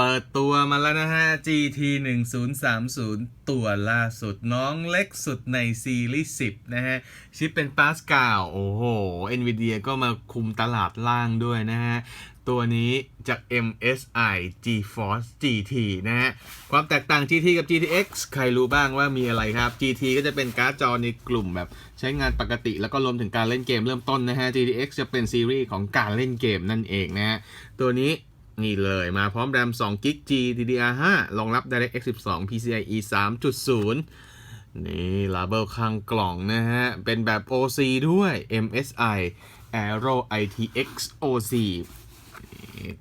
เปิดตัวมาแล้วนะฮะ GT 1030 ตัวล่าสุดน้องเล็กสุดในซีรีส์10 นะฮะ ชิปเป็นปาสกาลโอ้โห NVIDIA ก็มาคุมตลาดล่างด้วยนะฮะ ตัวนี้จาก MSI GeForce GT นะฮะ ความแตกต่าง GT กับ GTX ใครรู้บ้างว่ามีอะไรครับ GT ก็จะเป็นการ์ดจอในกลุ่มแบบใช้งานปกติแล้วก็รวมถึงการเล่นเกมเริ่มต้นนะฮะ GTX จะเป็นซีรีส์ของการเล่นเกมนั่นเองนะฮะ ตัวนี้ นี่เลยมาพร้อมแรม2 g b GDDR5 รองรับ DirectX 12 PCIe 3.0 นี่ลาเบลข้างกล่องนะฮะ เป็นแบบ OC ด้วย MSI Aero ITX OC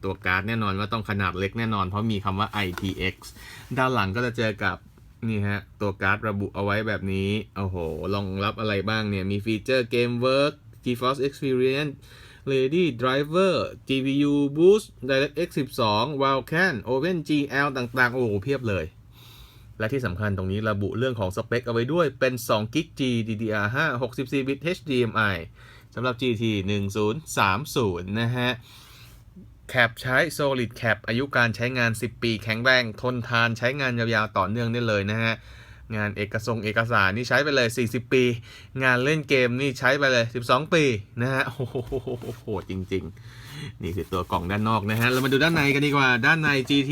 ตัวการ์ดแน่นอนว่าต้องขนาดเล็กแน่นอน เพราะมีคำว่า ITX ด้านหลังก็จะเจอกับนี่ฮะ ตัวการ์ดระบุเอาไว้แบบนี้ โอ้โหรองรับอะไรบ้างเนี่ย มีฟีเจอร์ Game Work GeForce Experience Lady Driver GPU Boost DirectX 12 Vulkan OpenGL ต่างๆ โอ้โหเพียบเลย และที่สำคัญตรงนี้ระบุเรื่องของสเปคเอาไว้ด้วยเป็น2 g b GDDR5 64 bit HDMI สำหรับ GT 1030 นะฮะแคปใช้ Solid Cap อายุการใช้งาน 10 ปีแข็งแรง ทนทานใช้งานยาวๆ ต่อเนื่องได้เลยนะฮะ งานเอกสงเอกสารนี่ใช้ไปเลย 40 ปี งานเล่นเกมนี่ใช้ไปเลย 12 ปีนะฮะ โอ้โหโหจริง ๆ นี่คือตัวกล่องด้านนอกนะฮะ เรามาดูด้านในกันดีกว่า ด้านใน GT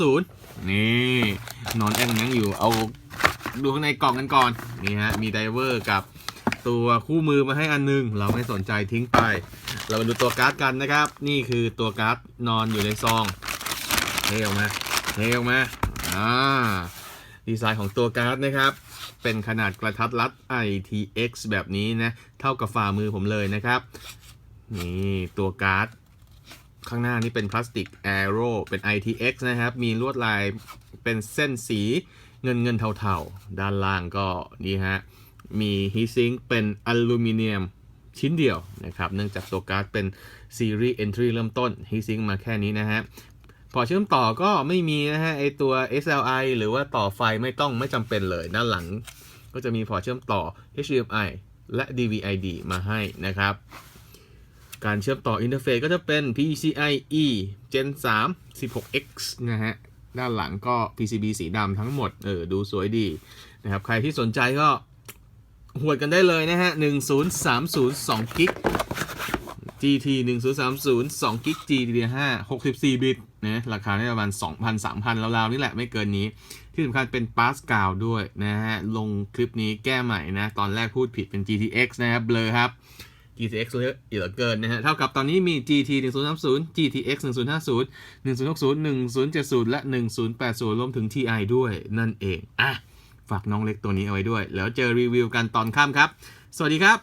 1030 นี่ นอนแองแมงอยู่เอาดูข้างในกล่องกันก่อน นี่ฮะ มีไดเวอร์กับตัวคู่มือมาให้อันนึง เราไม่สนใจทิ้งไป เรามาดูตัวการ์ดกันนะครับ นี่คือตัวการ์ดนอนอยู่ในซองเทออกมาเทออกมาอ่า ดีไซน์ของตัวการ์ดนะครับ เป็นขนาดกระทัดรัด ITX แบบนี้นะ เท่ากับฝ่ามือผมเลยนะครับ นี่ตัวการ์ดข้างหน้านี่เป็นพลาสติกแอโร่เป็น ITX นะครับ มีลวดลายเป็นเส้นสีเงินเงินเทาๆ ด้านล่างก็นี่ฮะ มีฮีซิงเป็นอลูมิเนียมชิ้นเดียวนะครับ เนื่องจากตัวการ์ดเป็นซีรีส์ entry เริ่มต้นฮีซิงมาแค่นี้นะฮะ พอเชื่อมต่อก็ไม่มีนะฮะไอตัว SLI หรือว่าต่อไฟไม่ต้องไม่จำเป็นเลยด้านหลัง ก็จะมีพอเชื่อมต่อ HDMI และ DVI-D มาให้นะครับ การเชื่อมต่ออินเทอร์เฟซก็จะเป็น PCIe Gen 3 16X นะฮะด้านหลังก็ PCB สีดำทั้งหมด เออ ดูสวยดีนะครับ ใครที่สนใจก็หวดกันได้เลยนะฮะ 1030 2กิก GT 1030 2กิก GDDR5 64 บิตนะราคาได้ประมาณ 2,000 3,000ราวๆนี่แหละไม่เกินนี้ ที่สำคัญเป็นปาสกาลด้วยนะฮะ ลงคลิปนี้แก้ใหม่นะ ตอนแรกพูดผิดเป็น GTX นะครับเบลอครับ GTX เยอะเหลือเกินนะฮะ เท่ากับตอนนี้มี GT 1030 GTX 1050 1060 1070 และ 1080 รวมถึง TI ด้วยนั่นเอง อะ ฝากน้องเล็กตัวนี้เอาไว้ด้วย แล้วเจอรีวิวกันตอนค่ำครับ สวัสดีครับ